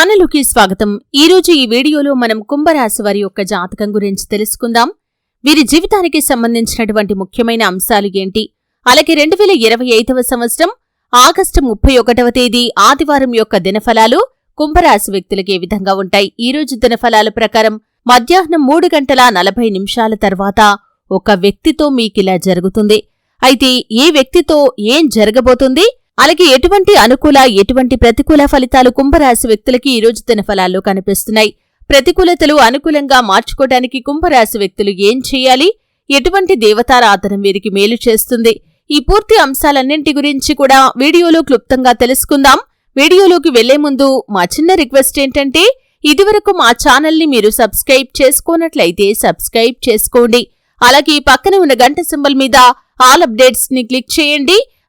ఛానల్కి స్వాగతం. ఈ రోజు ఈ వీడియోలో మనం కుంభరాశి వారి యొక్క జాతకం గురించి తెలుసుకుందాం. వీరి జీవితానికి సంబంధించినటువంటి ముఖ్యమైన అంశాలు ఏంటి? అలాగే రెండు వేల ఇరవై ఐదవ సంవత్సరం ఆగస్టు ముప్పై ఒకటవ తేదీ ఆదివారం యొక్క దినఫలాలు కుంభరాశి వ్యక్తులకు ఏ విధంగా ఉంటాయి? ఈ రోజు దినఫలాల ప్రకారం మధ్యాహ్నం మూడు గంటల నలభై నిమిషాల తర్వాత ఒక వ్యక్తితో మీకిలా జరుగుతుంది. అయితే ఏ వ్యక్తితో ఏం జరగబోతుంది? అలాగే ఎటువంటి అనుకూల ఎటువంటి ప్రతికూల ఫలితాలు కుంభరాశి వ్యక్తులకి ఈ రోజు ఫలాల్లో కనిపిస్తున్నాయి? ప్రతికూలతలు అనుకూలంగా మార్చుకోవడానికి కుంభరాశి వ్యక్తులు ఏం చేయాలి? ఎటువంటి దేవతారాధన వీరికి మేలు చేస్తుంది? ఈ పూర్తి అంశాలన్నింటి గురించి కూడా వీడియోలో క్లుప్తంగా తెలుసుకుందాం. వీడియోలోకి వెళ్ళే ముందు మా చిన్న రిక్వెస్ట్ ఏంటంటే ఇదివరకు మా ఛానల్ని మీరు సబ్స్క్రైబ్ చేసుకోనట్లయితే సబ్స్క్రైబ్ చేసుకోండి. అలాగే పక్కన ఉన్న గంట సింబల్ మీద ఆల్ అప్డేట్స్ని క్లిక్ చేయండి.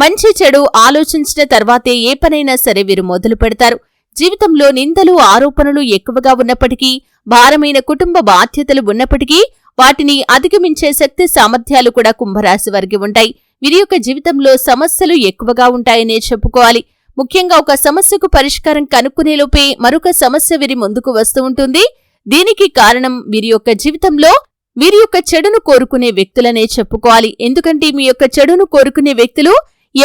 మంచి చెడు ఆలోచించిన తర్వాతే ఏ పనైనా సరే వీరు మొదలు పెడతారు. జీవితంలో నిందలు ఆరోపణలు ఎక్కువగా ఉన్నప్పటికీ భారమైన కుటుంబ బాధ్యతలు ఉన్నప్పటికీ వాటిని అధిగమించే శక్తి సామర్థ్యాలు కూడా కుంభరాశి వారికి ఉంటాయి. వీరి యొక్క జీవితంలో సమస్యలు ఎక్కువగా ఉంటాయనే చెప్పుకోవాలి. ముఖ్యంగా ఒక సమస్యకు పరిష్కారం కనుక్కునేలోపే మరొక సమస్య వీరి ముందుకు వస్తూ ఉంటుంది. దీనికి కారణం వీరి యొక్క జీవితంలో వీరి యొక్క చెడును కోరుకునే వ్యక్తులనే చెప్పుకోవాలి. ఎందుకంటే మీ యొక్క చెడును కోరుకునే వ్యక్తులు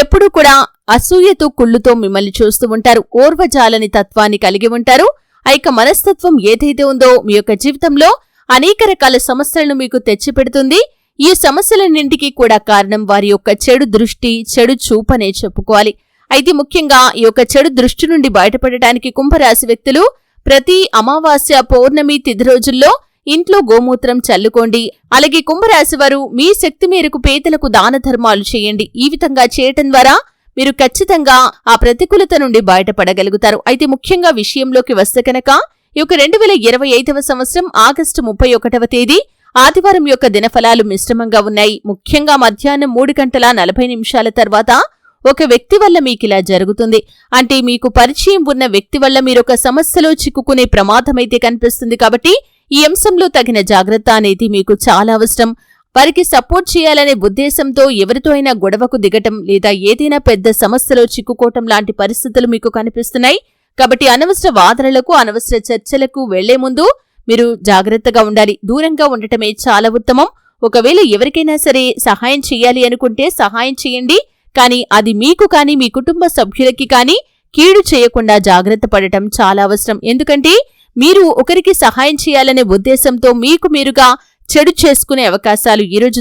ఎప్పుడూ కూడా అసూయతో కుళ్ళుతో మిమ్మల్ని చూస్తూ ఉంటారు. ఓర్వజాలని తత్వాన్ని కలిగి ఉంటారు. ఐక మనస్తత్వం ఏదైతే ఉందో మీ యొక్క జీవితంలో అనేక రకాల సమస్యలను మీకు తెచ్చిపెడుతుంది. ఈ సమస్యలన్నింటికీ కూడా కారణం వారి యొక్క చెడు దృష్టి చెడు చూపనే చెప్పుకోవాలి. అయితే ముఖ్యంగా ఈ యొక్క చెడు దృష్టి నుండి బయటపడటానికి కుంభరాశి వ్యక్తులు ప్రతి అమావాస్య పౌర్ణమి తిథి రోజుల్లో ఇంట్లో గోమూత్రం చల్లుకోండి. అలాగే కుంభరాశి వారు మీ శక్తి మేరకు పేదలకు దాన ధర్మాలు చేయండి. ఈ విధంగా చేయటం ద్వారా మీరు ఖచ్చితంగా ఆ ప్రతికూలత నుండి బయటపడగలుగుతారు. అయితే ముఖ్యంగా విషయంలోకి వస్తే కనుక ఈ యొక్క రెండు వేల ఇరవై ఐదవ సంవత్సరం ఆగస్టు ముప్పై ఒకటవ తేదీ ఆదివారం యొక్క దినఫలాలు మిశ్రమంగా ఉన్నాయి. ముఖ్యంగా మధ్యాహ్నం మూడు గంటల నలభై నిమిషాల తర్వాత ఒక వ్యక్తి వల్ల మీకిలా జరుగుతుంది. అంటే మీకు పరిచయం ఉన్న వ్యక్తి వల్ల మీరొక సమస్యలో చిక్కుకునే ప్రమాదమైతే కనిపిస్తుంది కాబట్టి ఈ అంశంలో తగిన జాగ్రత్త అనేది మీకు చాలా అవసరం. వారికి సపోర్ట్ చేయాలనే ఉద్దేశంతో ఎవరితో అయినా గొడవకు దిగటం లేదా ఏదైనా పెద్ద సమస్యలో చిక్కుకోవటం లాంటి పరిస్థితులు మీకు కనిపిస్తున్నాయి. కాబట్టి అనవసర వాదనలకు అనవసర చర్చలకు వెళ్ళే ముందు మీరు జాగ్రత్తగా ఉండాలి. దూరంగా ఉండటమే చాలా ఉత్తమం. ఒకవేళ ఎవరికైనా సరే సహాయం చేయాలి అనుకుంటే సహాయం చేయండి. కానీ అది మీకు కానీ మీ కుటుంబ సభ్యులకి కానీ కీడు చేయకుండా జాగ్రత్త పడటం చాలా అవసరం. ఎందుకంటే మీరు ఒకరికి సహాయం చేయాలనే ఉద్దేశంతో మీకు మీరుగా చెడు చేసుకునే అవకాశాలు ఈ రోజు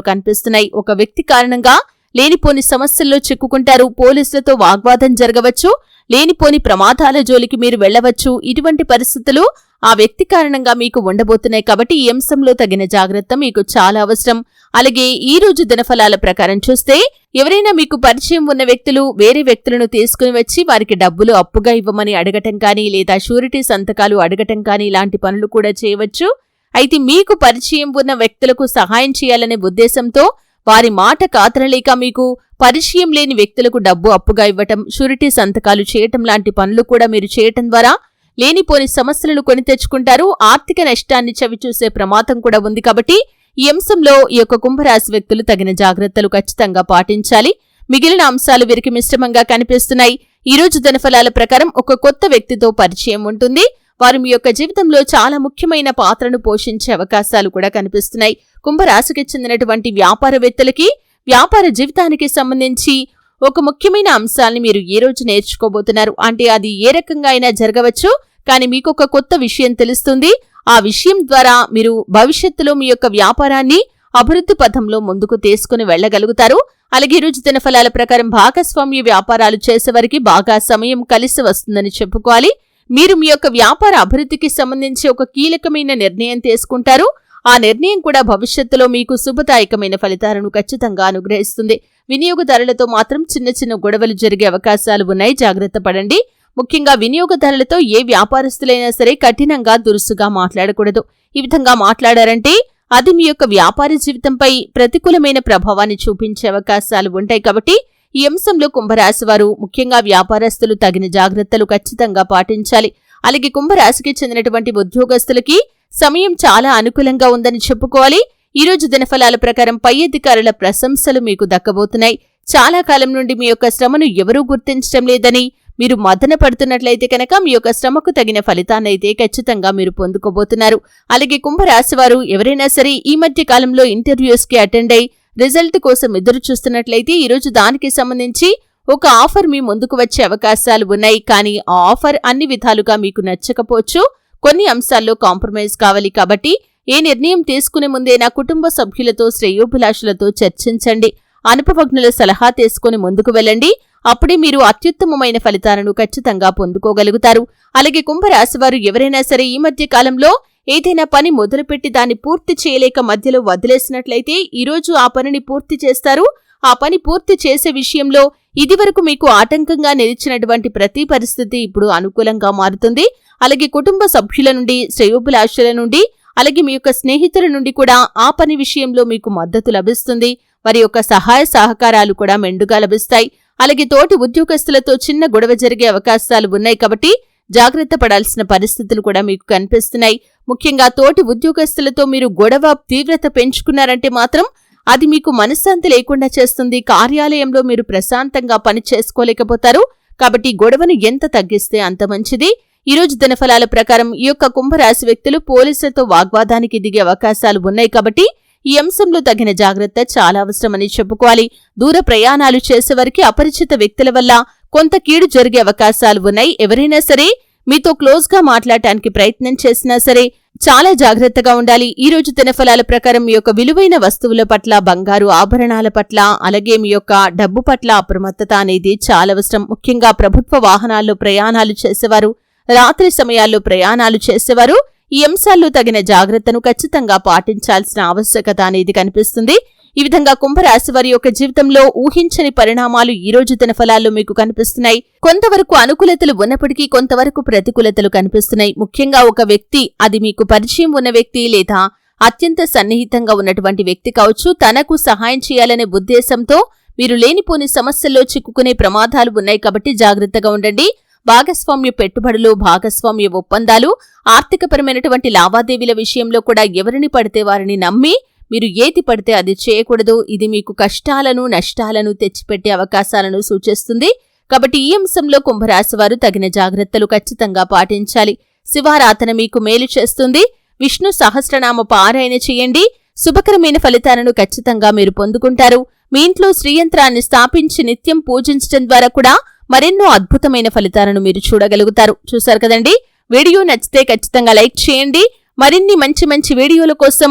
కనిపిస్తున్నాయి. ఒక వ్యక్తి కారణంగా లేనిపోని సమస్యల్లో చిక్కుకుంటారు. పోలీసులతో వాగ్వాదం జరగవచ్చు. లేనిపోని ప్రమాదాల జోలికి మీరు వెళ్ళవచ్చు ఇటువంటి పరిస్థితులు ఆ వ్యక్తి కారణంగా మీకు ఉండబోతున్నాయి కాబట్టి ఈ అంశంలో తగిన జాగ్రత్త మీకు చాలా అవసరం. అలాగే ఈ రోజు దినఫలాల ప్రకారం చూస్తే ఎవరైనా మీకు పరిచయం ఉన్న వ్యక్తులు వేరే వ్యక్తులను తీసుకుని వచ్చి వారికి డబ్బులు అప్పుగా ఇవ్వమని అడగటం కానీ లేదా షూరిటీ సంతకాలు అడగటం కానీ ఇలాంటి పనులు కూడా చేయవచ్చు. అయితే మీకు పరిచయం ఉన్న వ్యక్తులకు సహాయం చేయాలనే ఉద్దేశంతో వారి మాట కాతరలేక మీకు పరిచయం లేని వ్యక్తులకు డబ్బు అప్పుగా ఇవ్వటం షూరిటీ సంతకాలు చేయటం లాంటి పనులు కూడా మీరు చేయటం ద్వారా లేనిపోని సమస్యలను కొని తెచ్చుకుంటారు. ఆర్థిక నష్టాన్ని చవిచూసే ప్రమాదం కూడా ఉంది కాబట్టి ఈ అంశంలో ఈ యొక్క కుంభరాశి వ్యక్తులు తగిన జాగ్రత్తలు ఖచ్చితంగా పాటించాలి. మిగిలిన అంశాలు వీరికి మిశ్రమంగా కనిపిస్తున్నాయి. ఈ రోజు ధనఫలాల ప్రకారం ఒక కొత్త వ్యక్తితో పరిచయం ఉంటుంది. వారు మీ యొక్క జీవితంలో చాలా ముఖ్యమైన పాత్రను పోషించే అవకాశాలు కూడా కనిపిస్తున్నాయి. కుంభరాశికి చెందినటువంటి వ్యాపారవేత్తలకి వ్యాపార జీవితానికి సంబంధించి ఒక ముఖ్యమైన అంశాన్ని మీరు ఏ రోజు నేర్చుకోబోతున్నారు. అంటే అది ఏ రకంగా అయినా జరగవచ్చు కానీ మీకు ఒక కొత్త విషయం తెలుస్తుంది. ఆ విషయం ద్వారా మీరు భవిష్యత్తులో మీ యొక్క వ్యాపారాన్ని అభివృద్ధి పథంలో ముందుకు తీసుకుని వెళ్ళగలుగుతారు అలాగే ఈ రోజు దినఫలాల ప్రకారం భాగస్వామ్య వ్యాపారాలు చేసేవారికి బాగా సమయం కలిసి వస్తుందని చెప్పుకోవాలి. మీరు మీ యొక్క వ్యాపార అభివృద్ధికి సంబంధించి ఒక కీలకమైన నిర్ణయం తీసుకుంటారు. ఆ నిర్ణయం కూడా భవిష్యత్తులో మీకు శుభదాయకమైన ఫలితాలను ఖచ్చితంగా అనుగ్రహిస్తుంది. వినియోగదారులతో మాత్రం చిన్న చిన్న గొడవలు జరిగే అవకాశాలు ఉన్నాయి. జాగ్రత్త పడండి. ముఖ్యంగా వినియోగదారులతో ఏ వ్యాపారస్తులైనా సరే కఠినంగా దురుసుగా మాట్లాడకూడదు. ఈ విధంగా మాట్లాడారంటే అది మీ యొక్క వ్యాపార జీవితంపై ప్రతికూలమైన ప్రభావాన్ని చూపించే అవకాశాలు ఉంటాయి కాబట్టి ఈ అంశంలో కుంభరాశి వారు ముఖ్యంగా వ్యాపారస్తులు తగిన జాగ్రత్తలు ఖచ్చితంగా పాటించాలి. అలాగే కుంభరాశికి చెందినటువంటి ఉద్యోగస్తులకి సమయం చాలా అనుకూలంగా ఉందని చెప్పుకోవాలి. ఈ రోజు దినఫలాల ప్రకారం పై అధికారుల ప్రశంసలు మీకు దక్కబోతున్నాయి. చాలా కాలం నుండి మీ యొక్క శ్రమను ఎవరూ గుర్తించడం లేదని మీరు మదన పడుతున్నట్లయితే కనుక మీ యొక్క శ్రమకు తగిన ఫలితాన్నైతే ఖచ్చితంగా మీరు పొందుకోబోతున్నారు. అలాగే కుంభరాశి వారు ఎవరైనా సరే ఈ మధ్య కాలంలో ఇంటర్వ్యూస్కి అటెండ్ అయి రిజల్ట్ కోసం ఎదురు చూస్తున్నట్లయితే ఈరోజు దానికి సంబంధించి ఒక ఆఫర్ మీ ముందుకు వచ్చే అవకాశాలు ఉన్నాయి. కానీ ఆ ఆఫర్ అన్ని విధాలుగా మీకు నచ్చకపోవచ్చు. కొన్ని అంశాల్లో కాంప్రమైజ్ కావాలి కాబట్టి ఏ నిర్ణయం తీసుకునే ముందే నా కుటుంబ సభ్యులతో శ్రేయోభిలాషులతో చర్చించండి. అనుభవజ్ఞుల సలహా తీసుకుని ముందుకు వెళ్ళండి. అప్పుడే మీరు అత్యుత్తమమైన ఫలితాలను ఖచ్చితంగా పొందుకోగలుగుతారు. అలాగే కుంభరాశివారు ఎవరైనా సరే ఈ మధ్య కాలంలో ఏదైనా పని మొదలుపెట్టి దాన్ని పూర్తి చేయలేక మధ్యలో వదిలేసినట్లయితే ఈరోజు ఆ పనిని పూర్తి చేస్తారు. ఆ పని పూర్తి చేసే విషయంలో ఇదివరకు మీకు ఆటంకంగా నిలిచినటువంటి ప్రతి పరిస్థితి ఇప్పుడు అనుకూలంగా మారుతుంది. అలాగే కుటుంబ సభ్యుల నుండి శ్రేయోభిలాషుల నుండి అలాగే మీ యొక్క స్నేహితుల నుండి కూడా ఆ పని విషయంలో మీకు మద్దతు లభిస్తుంది. వారి యొక్క సహాయ సహకారాలు కూడా మెండుగా లభిస్తాయి. అలాగే తోటి ఉద్యోగస్తులతో చిన్న గొడవ జరిగే అవకాశాలు ఉన్నాయి కాబట్టి జాగ్రత్త పడాల్సిన పరిస్థితులు కూడా మీకు కనిపిస్తున్నాయి. ముఖ్యంగా తోటి ఉద్యోగస్తులతో మీరు గొడవ తీవ్రత పెంచుకున్నారంటే మాత్రం అది మీకు మనశ్శాంతి లేకుండా చేస్తుంది. కార్యాలయంలో మీరు ప్రశాంతంగా పని చేసుకోలేకపోతారు. కాబట్టి గొడవను ఎంత తగ్గిస్తే అంత మంచిది. ఈ రోజు దినఫలాల ప్రకారం ఈ యొక్క కుంభరాశి వ్యక్తులు పోలీసులతో వాగ్వాదానికి దిగే అవకాశాలు ఉన్నాయి కాబట్టి ఈ అంశంలో తగిన జాగ్రత్త చాలా అవసరమని చెప్పుకోవాలి. దూర ప్రయాణాలు చేసేవారికి అపరిచిత వ్యక్తుల వల్ల కొంత కీడు జరిగే అవకాశాలు ఉన్నాయి. ఎవరైనా సరే మీతో క్లోజ్గా మాట్లాడటానికి ప్రయత్నం చేసినా సరే చాలా జాగ్రత్తగా ఉండాలి. ఈ రోజు దినఫలాల ప్రకారం మీ యొక్క విలువైన వస్తువుల పట్ల బంగారు ఆభరణాల పట్ల అలాగే మీ యొక్క డబ్బు పట్ల అప్రమత్తత అనేది చాలా అవసరం. ముఖ్యంగా ప్రభుత్వ వాహనాల్లో ప్రయాణాలు చేసేవారు రాత్రి సమయాల్లో ప్రయాణాలు చేసేవారు. ఈ అంశాల్లో తగిన జాగ్రత్తను ఖచ్చితంగా పాటించాల్సిన ఆవశ్యకత అనేది కనిపిస్తుంది. ఈ విధంగా కుంభరాశి వారి యొక్క జీవితంలో ఊహించని పరిణామాలు ఈ రోజు తన ఫలాల్లో మీకు కనిపిస్తున్నాయి. కొంతవరకు అనుకూలతలు ఉన్నప్పటికీ కొంతవరకు ప్రతికూలతలు కనిపిస్తున్నాయి. ముఖ్యంగా ఒక వ్యక్తి అది మీకు పరిచయం ఉన్న వ్యక్తి లేదా అత్యంత సన్నిహితంగా ఉన్నటువంటి వ్యక్తి కావచ్చు తనకు సహాయం చేయాలనే ఉద్దేశంతో మీరు లేనిపోని సమస్యల్లో చిక్కుకునే ప్రమాదాలు ఉన్నాయి కాబట్టి జాగ్రత్తగా ఉండండి. భాగస్వామ్య పెట్టుబడులు భాగస్వామ్య ఒప్పందాలు ఆర్థికపరమైనటువంటి లావాదేవీల విషయంలో కూడా ఎవరిని పడితే వారిని నమ్మి మీరు ఏది పడితే అది చేయకూడదు. ఇది మీకు కష్టాలను నష్టాలను తెచ్చిపెట్టే అవకాశాలను సూచిస్తుంది. కాబట్టి ఈ అంశంలో కుంభరాశి వారు తగిన జాగ్రత్తలు ఖచ్చితంగా పాటించాలి. శివారాధన మీకు మేలు చేస్తుంది. విష్ణు సహస్రనామ పారాయణ చేయండి. శుభకరమైన ఫలితాలను ఖచ్చితంగా మీరు పొందుకుంటారు. మీ ఇంట్లో శ్రీయంత్రాన్ని స్థాపించి నిత్యం పూజించడం ద్వారా కూడా మరెన్నో అద్భుతమైన ఫలితాలను మీరు చూడగలుగుతారు. చూశారు కదండి? వీడియో నచ్చితే ఖచ్చితంగా లైక్ చేయండి. మరిన్ని మంచి మంచి వీడియోల కోసం